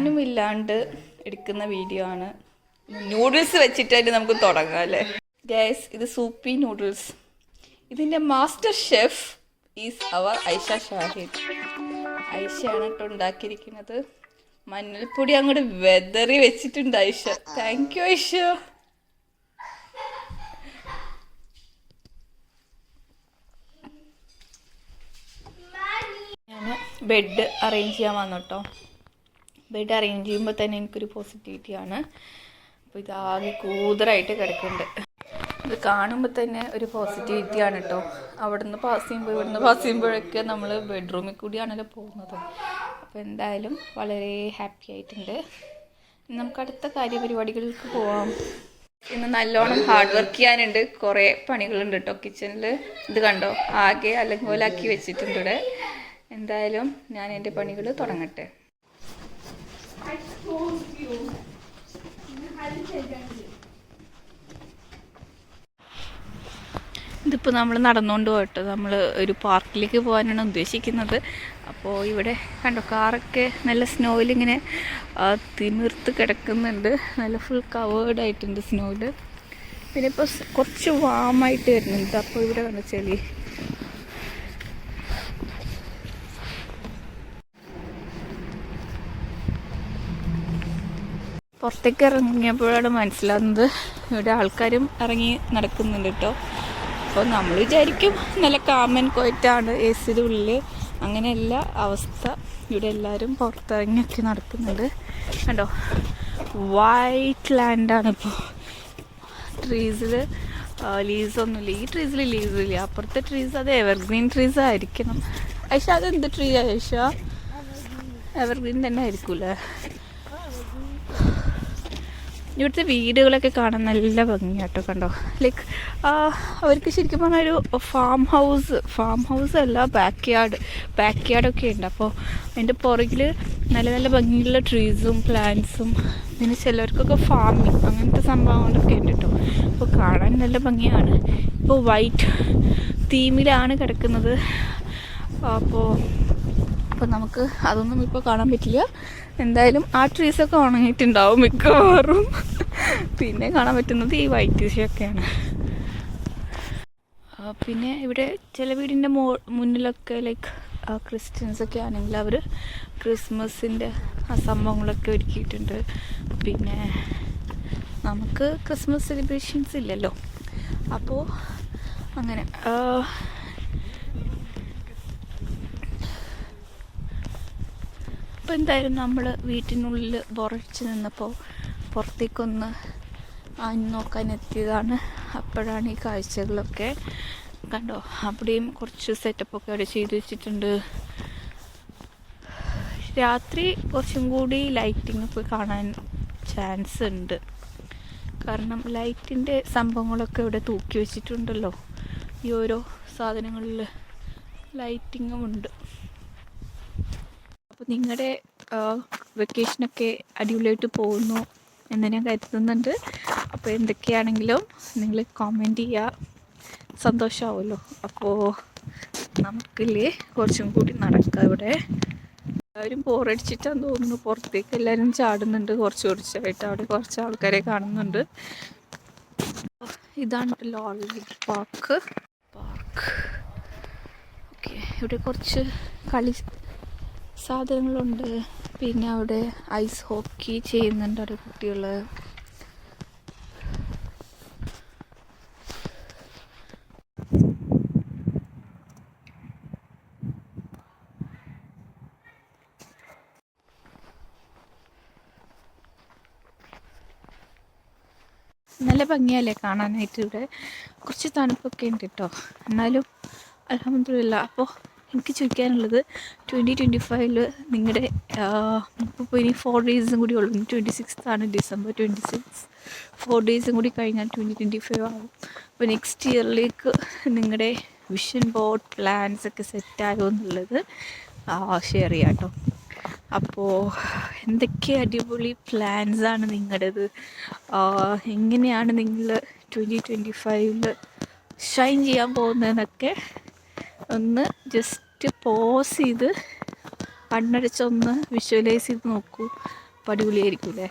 പ്ലാനും ഇല്ലാണ്ട് എടുക്കുന്ന വീഡിയോ ആണ്. നൂഡിൽസ് വെച്ചിട്ടായിട്ട് നമുക്ക് തുടങ്ങാം അല്ലേ? ഗൈസ് ഇത് സൂപ്പി നൂഡിൽസ് ഇതിന്റെ മാസ്റ്റർ ഷെഫ് ഈസ് അവർ ഐഷ ഷാഹിദ് ഐഷയാണ് കേട്ടോ ഉണ്ടാക്കിയിരിക്കുന്നത്. മഞ്ഞൾപ്പൊടി അങ്ങോട്ട് വെതറി വെച്ചിട്ടുണ്ട് Aisha thank you Aisha bed arrange ചെയ്യാൻ വന്നോട്ടോ കേട്ടോ ബെഡ് അറേഞ്ച് ചെയ്യുമ്പോൾ തന്നെ എനിക്കൊരു പോസിറ്റിവിറ്റി ആണ്. അപ്പോൾ ഇതാകെ കൂതറായിട്ട് കിടക്കുന്നുണ്ട്. ഇത് കാണുമ്പോൾ തന്നെ ഒരു പോസിറ്റിവിറ്റി ആണ് കേട്ടോ അവിടെ നിന്ന് പാസ് ചെയ്യുമ്പോൾ ഇവിടുന്ന് പാസ് ചെയ്യുമ്പോഴൊക്കെ നമ്മൾ ബെഡ്റൂമിൽ കൂടിയാണല്ലോ പോകുന്നത്. അപ്പോൾ എന്തായാലും വളരെ ഹാപ്പി ആയിട്ടുണ്ട്. നമുക്ക് അടുത്ത കാര്യപരിപാടികൾക്ക് പോവാം. ഇന്ന് നല്ലോണം ഹാർഡ് വർക്ക് ചെയ്യാനുണ്ട്. കുറേ പണികളുണ്ട് കേട്ടോ കിച്ചണിൽ ഇത് കണ്ടോ? ആകെ അലങ്കോലാക്കി വെച്ചിട്ടുണ്ട് ഇവിടെ. എന്തായാലും ഞാൻ എന്റെ പണികൾ തുടങ്ങട്ടെ. ഇതിപ്പോൾ നമ്മൾ നടന്നുകൊണ്ട് പോയിട്ട് നമ്മൾ ഒരു പാർക്കിലേക്ക് പോകാനാണ് ഉദ്ദേശിക്കുന്നത്. അപ്പോൾ ഇവിടെ കണ്ടോ കാറൊക്കെ നല്ല സ്നോയിലിങ്ങനെ തിമിർത്ത് കിടക്കുന്നുണ്ട്. നല്ല ഫുൾ കവേർഡ് ആയിട്ടുണ്ട് സ്നോയിൽ പിന്നെ ഇപ്പോൾ കുറച്ച് വാമായിട്ട് വരുന്നുണ്ട്. അപ്പോൾ ഇവിടെ കണ്ടോ ചെളി. പുറത്തേക്ക് ഇറങ്ങിയപ്പോഴാണ് മനസ്സിലാകുന്നത്. ഇവിടെ ആൾക്കാരും ഇറങ്ങി നടക്കുന്നുണ്ട് കേട്ടോ അപ്പോൾ നമ്മൾ വിചാരിക്കും നല്ല കാമൻ കോയിറ്റാണ് എ സിയുടെ ഉള്ളിൽ അങ്ങനെയല്ല അവസ്ഥ. ഇവിടെ എല്ലാവരും പുറത്തിറങ്ങിയൊക്കെ നടക്കുന്നുണ്ട്. കണ്ടോ? വൈറ്റ് ലാൻഡാണിപ്പോൾ ട്രീസിൽ ലീസ് ഒന്നുമില്ല. ഈ ട്രീസിൽ ലീസ് ഇല്ല. അപ്പുറത്തെ ട്രീസ് അത് എവർഗ്രീൻ ട്രീസ് ആയിരിക്കണം. ഐഷ അത് എന്ത് ട്രീ ഐഷ? എവർഗ്രീൻ തന്നെ ആയിരിക്കൂലേ ഇവിടുത്തെ വീടുകളൊക്കെ കാണാൻ നല്ല ഭംഗിയാട്ടോ കണ്ടോ? ലൈക്ക് അവർക്ക് ശരിക്കും പറഞ്ഞാൽ ഒരു ഫാം ഹൗസ് ഫാം ഹൗസ് അല്ല ബാക്ക് യാർഡ് ബാക്ക് യാർഡൊക്കെ ഉണ്ട്. അപ്പോൾ അതിന്റെ പുറകിൽ നല്ല നല്ല ഭംഗിയുള്ള ട്രീസും പ്ലാന്റ്സും പിന്നെ ചിലർക്കൊക്കെ ഫാമിങ് അങ്ങനത്തെ സംഭവങ്ങളൊക്കെ ഉണ്ട് കേട്ടോ അപ്പോൾ കാണാൻ നല്ല ഭംഗിയാണ്. ഇപ്പോൾ വൈറ്റ് തീമിലാണ് കിടക്കുന്നത്. അപ്പോൾ അപ്പോൾ നമുക്ക് അതൊന്നും ഇപ്പോൾ കാണാൻ പറ്റില്ല. എന്തായാലും ആ ട്രീസൊക്കെ ഉണങ്ങിയിട്ടുണ്ടാവും മിക്കവാറും. പിന്നെ കാണാൻ പറ്റുന്നത് ഈ വൈറ്റ് ഒക്കെയാണ്. പിന്നെ ഇവിടെ ചില വീടിന്റെ മോ മുന്നിലൊക്കെ ലൈക്ക് ക്രിസ്ത്യൻസ് ഒക്കെ ആണെങ്കിൽ അവർ ക്രിസ്മസിന്റെ സംഭവങ്ങളൊക്കെ ഒരുക്കിയിട്ടുണ്ട്. പിന്നെ നമുക്ക് ക്രിസ്മസ് സെലിബ്രേഷൻസ് ഇല്ലല്ലോ. അപ്പോൾ അങ്ങനെ ആ, അപ്പോൾ എന്തായാലും നമ്മൾ വീട്ടിനുള്ളിൽ ബൊറച്ച് നിന്നപ്പോൾ പുറത്തേക്കൊന്ന് നോക്കാൻ എത്തിയതാണ്. അപ്പോഴാണ് ഈ കാഴ്ചകളൊക്കെ കണ്ടോ? അവിടെയും കുറച്ച് സെറ്റപ്പൊക്കെ അവിടെ ചെയ്തു വെച്ചിട്ടുണ്ട്. രാത്രി കുറച്ചും കൂടി ലൈറ്റിംഗ് ഒക്കെ കാണാൻ ചാൻസ് ഉണ്ട്. കാരണം ലൈറ്റിന്റെ സംഭവങ്ങളൊക്കെ ഇവിടെ തൂക്കി വെച്ചിട്ടുണ്ടല്ലോ. ഈ ഓരോ സാധനങ്ങളിൽ ലൈറ്റിങ്ങും ഉണ്ട്. അപ്പോൾ നിങ്ങളുടെ വെക്കേഷനൊക്കെ അടിപൊളിയായിട്ട് പോകുന്നു എന്ന് ഞാൻ കരുതുന്നുണ്ട്. അപ്പോൾ എന്തൊക്കെയാണെങ്കിലും നിങ്ങൾ കോമെന്റ് ചെയ്യുക സന്തോഷമാവുമല്ലോ അപ്പോൾ നമുക്കില്ലേ കുറച്ചും കൂടി നടക്കാം ഇവിടെ. എല്ലാവരും ബോറടിച്ചിട്ടാന്ന് തോന്നുന്നു. പുറത്തേക്ക് എല്ലാവരും ചാടുന്നുണ്ട്. കുറച്ച് കുറച്ചായിട്ട് അവിടെ കുറച്ച് ആൾക്കാരെ കാണുന്നുണ്ട്. ഇതാണ് ലോളി പാർക്ക്. പാർക്ക്. ഓക്കെ ഇവിടെ കുറച്ച് കളി സാധനങ്ങളുണ്ട്. പിന്നെ അവിടെ ഐസ് ഹോക്കി ചെയ്യുന്നുണ്ട് അവിടെ കുട്ടികൾ നല്ല ഭംഗിയല്ലേ കാണാനായിട്ട് ഇവിടെ? കുറച്ച് തണുപ്പൊക്കെ ഉണ്ട് കേട്ടോ എന്നാലും അലഹമില്ല അപ്പോൾ എനിക്ക് ചോദിക്കാനുള്ളത് ട്വന്റി ട്വന്റി ഫൈവിൽ നിങ്ങളുടെ ഇപ്പോൾ ഇനി ഫോർ ഡേയ്സും കൂടി ഉള്ളൂ. ട്വന്റി സിക്സ് ആണ് ഡിസംബർ ട്വന്റി സിക്സ് ഫോർ ഡേയ്സും കൂടി കഴിഞ്ഞാൽ ട്വന്റി ട്വന്റി ഫൈവ് ആവും അപ്പോൾ നെക്സ്റ്റ് ഇയറിലേക്ക് നിങ്ങളുടെ വിഷൻ ബോർഡ് പ്ലാൻസ് ഒക്കെ സെറ്റായോ എന്നുള്ളത് ഷെയർ ചെയ്യാം കേട്ടോ അപ്പോൾ എന്തൊക്കെ അടിപൊളി പ്ലാൻസ് ആണ് നിങ്ങളുടേത് എങ്ങനെയാണ് നിങ്ങൾ ട്വന്റി ട്വന്റി ഫൈവിൽ ഷൈൻ ചെയ്യാൻ പോകുന്നതെന്നൊക്കെ ഒന്ന് ജസ്റ്റ് പോസ് ചെയ്ത് കണ്ണടച്ചൊന്ന് വിഷ്വലൈസ് ചെയ്ത് നോക്കൂ. അപ്പോൾ അടിപൊളിയായിരിക്കും അല്ലേ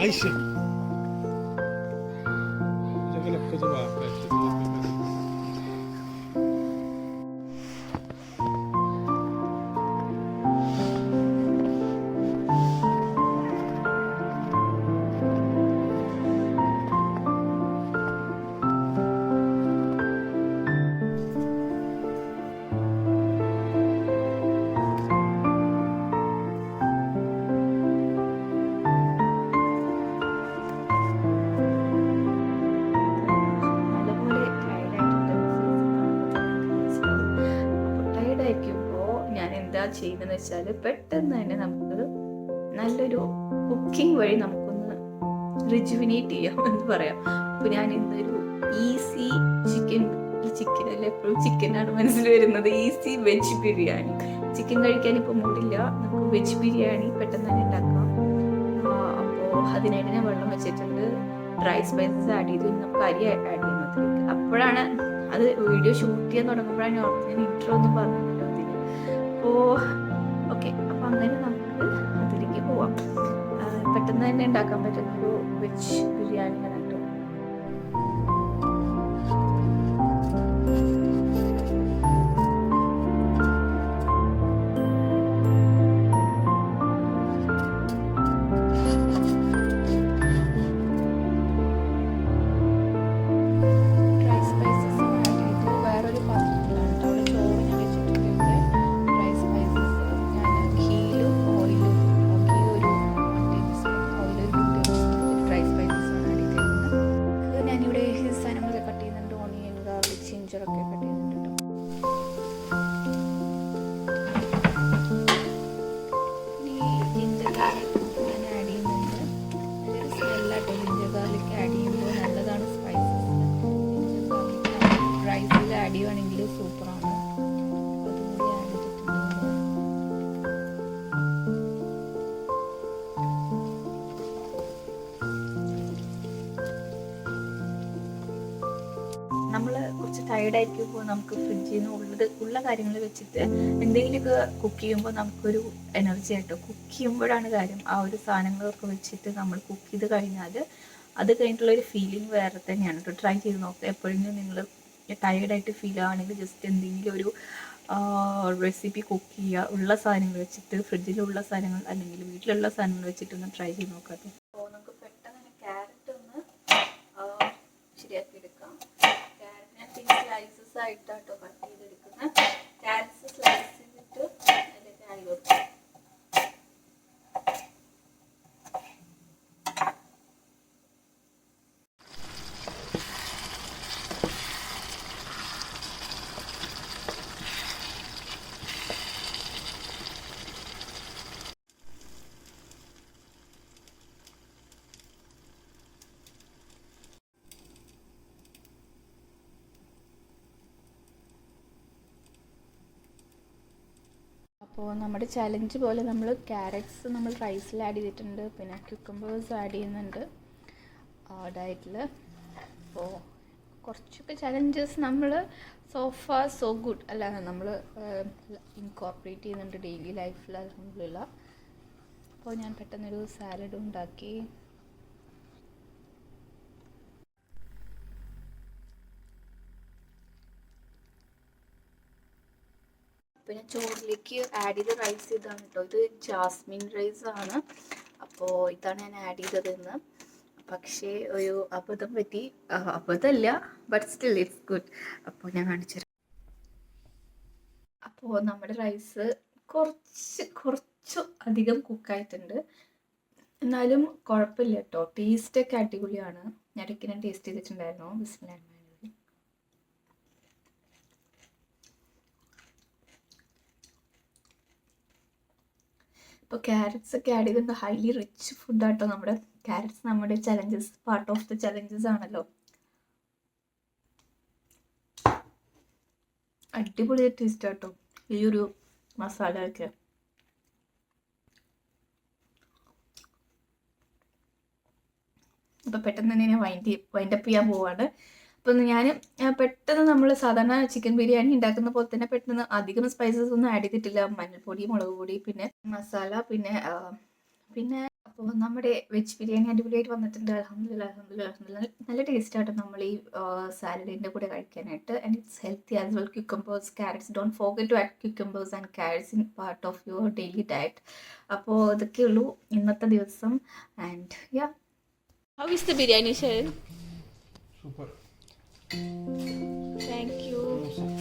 哎，行。ചെയ്യുന്നതെന്ന് വെച്ചാൽ പെട്ടെന്ന് തന്നെ നമുക്ക് നല്ലൊരു കുക്കിംഗ് വഴി നമുക്കൊന്ന് റിജുവിനേറ്റ് ചെയ്യാം എന്ന് പറയാം. അപ്പോൾ ഞാൻ ഇന്നൊരു ഈസി ചിക്കൻ ചിക്കൻ അല്ല? എപ്പോഴും ചിക്കനാണ് മനസ്സിൽ വരുന്നത്. Easy veg biryani. ചിക്കൻ കഴിക്കാൻ ഇപ്പോൾ മൂടില്ല. നമുക്ക് വെജ് ബിരിയാണി പെട്ടെന്ന് തന്നെ ഉണ്ടാക്കാം. അപ്പോൾ അതിനായിട്ട് ഞാൻ വെള്ളം വെച്ചിട്ടുണ്ട്. ഡ്രൈ സ്പൈസസ് ആഡ് ചെയ്തു. നമുക്ക് അരി ആഡ് ചെയ്യുന്നത് അപ്പോഴാണ് അത് വീഡിയോ ഷൂട്ട് ചെയ്യാൻ തുടങ്ങുമ്പോഴാണ് ഞാൻ ഇൻട്രോ ഒന്നും അതിന് അപ്പോൾ ഓക്കെ അപ്പോൾ അങ്ങനെ നമുക്ക് അതിലേക്ക് പോവാം. പെട്ടെന്ന് തന്നെ ഉണ്ടാക്കാൻ പറ്റുന്ന ഒരു വെജ് ബിരിയാണിയാണ് ടയർഡായിരിക്കുമ്പോൾ നമുക്ക് ഫ്രിഡ്ജിൽ നിന്ന് ഉള്ളത് ഉള്ള കാര്യങ്ങൾ വെച്ചിട്ട് എന്തെങ്കിലുമൊക്കെ കുക്ക് ചെയ്യുമ്പോൾ നമുക്കൊരു എനർജി ആയിട്ടോ കുക്ക് ചെയ്യുമ്പോഴാണ് കാര്യം ആ ഒരു സാധനങ്ങളൊക്കെ വെച്ചിട്ട് നമ്മൾ കുക്ക് ചെയ്ത് കഴിഞ്ഞാൽ അത് കഴിഞ്ഞിട്ടുള്ളൊരു ഫീലിംഗ് വേറെ തന്നെയാണ് കേട്ടോ ട്രൈ ചെയ്ത് നോക്കുക എപ്പോഴെങ്കിലും നിങ്ങൾ ടയേർഡായിട്ട് ഫീൽ ആണെങ്കിൽ ജസ്റ്റ് എന്തെങ്കിലും ഒരു റെസിപ്പി കുക്ക് ചെയ്യുക. ഉള്ള സാധനങ്ങൾ വെച്ചിട്ട് ഫ്രിഡ്ജിലുള്ള സാധനങ്ങൾ അല്ലെങ്കിൽ വീട്ടിലുള്ള സാധനങ്ങൾ വെച്ചിട്ടൊന്ന് ട്രൈ ചെയ്ത് നോക്കാം ライターとかってる അപ്പോൾ നമ്മുടെ ചലഞ്ച് പോലെ നമ്മൾ ക്യാരറ്റ്സ് നമ്മൾ റൈസിൽ ആഡ് ചെയ്തിട്ടുണ്ട്. പിന്നെ ക്യുക്കമ്പേഴ്സ് ആഡ് ചെയ്യുന്നുണ്ട്. ഡയറ്റിൽ അപ്പോൾ കുറച്ചൊക്കെ ചലഞ്ചസ് നമ്മൾ സോഫ സോ ഗുഡ് അല്ല നമ്മൾ ഇൻകോർപ്പറേറ്റ് ചെയ്യുന്നുണ്ട് ഡെയിലി ലൈഫിൽ അലഹമില്ല അപ്പോൾ ഞാൻ പെട്ടെന്നൊരു സാലഡ് ഉണ്ടാക്കി. പിന്നെ ചോറിലേക്ക് ആഡ് ചെയ്ത റൈസ് ഇതാണ് കേട്ടോ ഇത് ജാസ്മിൻ റൈസ് ആണ്. അപ്പോൾ ഇതാണ് ഞാൻ ആഡ് ചെയ്തത് ഇന്ന് പക്ഷേ ഒരു അബദ്ധം പറ്റി. അബദ്ധമല്ല ബട്ട് സ്റ്റിൽ ഇറ്റ്സ് ഗുഡ് അപ്പോൾ ഞാൻ കാണിച്ചു അപ്പോ അപ്പോൾ നമ്മുടെ റൈസ് കുറച്ച് കുറച്ച് അധികം കുക്കായിട്ടുണ്ട് എന്നാലും കുഴപ്പമില്ല കേട്ടോ ടേസ്റ്റൊക്കെ അടിപൊളിയാണ്. ഞാൻ ഞാൻ ടേസ്റ്റ് ചെയ്തിട്ടുണ്ടായിരുന്നു? ബിസ്മില്ലാഹിർ അപ്പോൾ ക്യാരറ്റ്സ് ഒക്കെ ആഡ് ചെയ്തിട്ട് ഹൈലി റിച്ച് ഫുഡാട്ടോ നമ്മുടെ ക്യാരറ്റ്സ് നമ്മുടെ challenges part of the challenges ആണല്ലോ. അടിപൊളി ടേസ്റ്റ് ആട്ടോ. ഈ ഒരു മസാല ഒക്കെ. അപ്പോൾ പെട്ടെന്ന് തന്നെ ഞാൻ വൈൻഡ് വൈൻഡപ്പ് ചെയ്യാൻ പോവാണ്. അപ്പം ഞാൻ പെട്ടെന്ന് നമ്മൾ സാധാരണ ചിക്കൻ ബിരിയാണി ഉണ്ടാക്കുന്ന പോലെ തന്നെ പെട്ടെന്ന് അധികം സ്പൈസസ് ഒന്നും ആഡ് ചെയ്തിട്ടില്ല. മഞ്ഞൾപ്പൊടി മുളക് പൊടി പിന്നെ മസാല പിന്നെ പിന്നെ അപ്പോൾ നമ്മുടെ വെജ് ബിരിയാണി അടിപൊളിയായിട്ട് വന്നിട്ടുണ്ട്. അലഹമില്ല അലഹമില്ല അലഹമില്ല നല്ല ടേസ്റ്റ് ആയിട്ട് നമ്മൾ ഈ സാലഡിന്റെ കൂടെ കഴിക്കാനായിട്ട്. And it's healthy as well cucumbers carrots don't forget to add cucumbers and carrots in part of your daily diet അപ്പോൾ ഇതൊക്കെ ഉള്ളൂ ഇന്നത്തെ ദിവസം. And ya how is the biryani share Thank you.